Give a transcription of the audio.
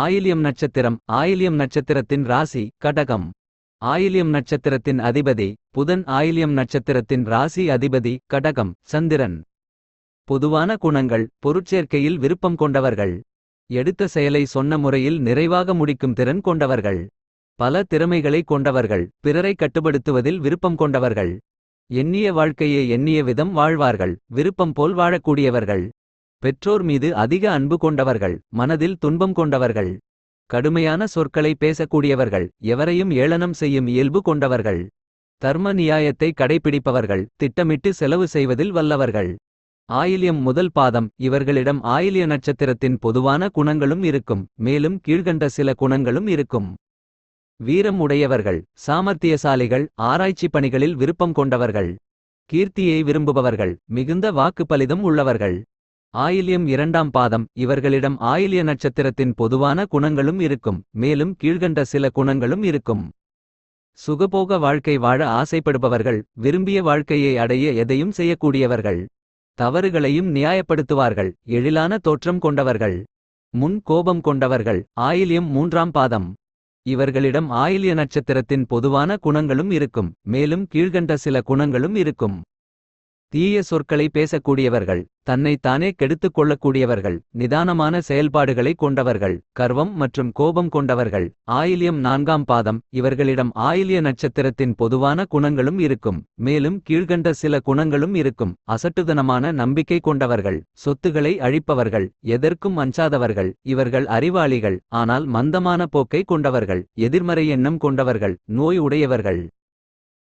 ஆயில்யம் நட்சத்திரம். ஆயில்யம் நட்சத்திரத்தின் ராசி கடகம். ஆயில்யம் நட்சத்திரத்தின் அதிபதி புதன். ஆயில்யம் நட்சத்திரத்தின் ராசி அதிபதி கடகம். சந்திரன். பொதுவான குணங்கள் பொருட்சேர்க்கையில் விருப்பம் கொண்டவர்கள். எடுத்த செயலை சொன்ன முறையில் நிறைவாக முடிக்கும் திறன் கொண்டவர்கள். பல திறமைகளை கொண்டவர்கள் பிறரை கட்டுப்படுத்துவதில் விருப்பம் கொண்டவர்கள். எண்ணிய வாழ்க்கையை எண்ணிய விதம் வாழ்வார்கள் விருப்பம் போல் வாழக்கூடியவர்கள். பெற்றோர் மீது அதிக அன்பு கொண்டவர்கள் மனதில் துன்பம் கொண்டவர்கள் கடுமையான சொற்களை பேசக்கூடியவர்கள் எவரையும் ஏளனம் செய்யும் இயல்பு கொண்டவர்கள் தர்ம நியாயத்தை கடைபிடிப்பவர்கள் திட்டமிட்டு செலவு செய்வதில் வல்லவர்கள். ஆயில்யம் முதல் பாதம் இவர்களிடம் ஆயில்ய நட்சத்திரத்தின் பொதுவான குணங்களும் இருக்கும் மேலும் கீழ்கண்ட சில குணங்களும் இருக்கும். வீரம் உடையவர்கள் சாமர்த்தியசாலிகள் ஆராய்ச்சி பணிகளில் விருப்பம் கொண்டவர்கள் கீர்த்தியை விரும்புபவர்கள் மிகுந்த வாக்குப்பலிதம் உள்ளவர்கள். ஆயில்யம் இரண்டாம் பாதம். இவர்களிடம் ஆயில்ய நட்சத்திரத்தின் பொதுவான குணங்களும் இருக்கும். மேலும் கீழ்கண்ட சில குணங்களும் இருக்கும். சுகபோக வாழ்க்கை வாழ ஆசைப்படுபவர்கள் விரும்பிய வாழ்க்கையை அடைய எதையும் செய்யக்கூடியவர்கள். தவறுகளையும் நியாயப்படுத்துவார்கள். எழிலான தோற்றம் கொண்டவர்கள். முன் கோபம் கொண்டவர்கள். ஆயில்யம் மூன்றாம் பாதம். இவர்களிடம் ஆயில்ய நட்சத்திரத்தின் பொதுவான குணங்களும் இருக்கும். மேலும் கீழ்கண்ட சில குணங்களும் இருக்கும். தீய சொற்களை பேசக்கூடியவர்கள் தன்னை தானே கெடுத்துக் கொள்ளக்கூடியவர்கள் நிதானமான செயல்பாடுகளை கொண்டவர்கள் கர்வம் மற்றும் கோபம் கொண்டவர்கள். ஆயில்யம் நான்காம் பாதம். இவர்களிடம் ஆயில்ய நட்சத்திரத்தின் பொதுவான குணங்களும் இருக்கும் மேலும் கீழ்கண்ட சில குணங்களும் இருக்கும். அசட்டுதனமான நம்பிக்கை கொண்டவர்கள் சொத்துகளை அழிப்பவர்கள் எதற்கும் அஞ்சாதவர்கள் இவர்கள் அறிவாளிகள் ஆனால் மந்தமான போக்கை கொண்டவர்கள் எதிர்மறை எண்ணம் கொண்டவர்கள் நோய் உடையவர்கள்.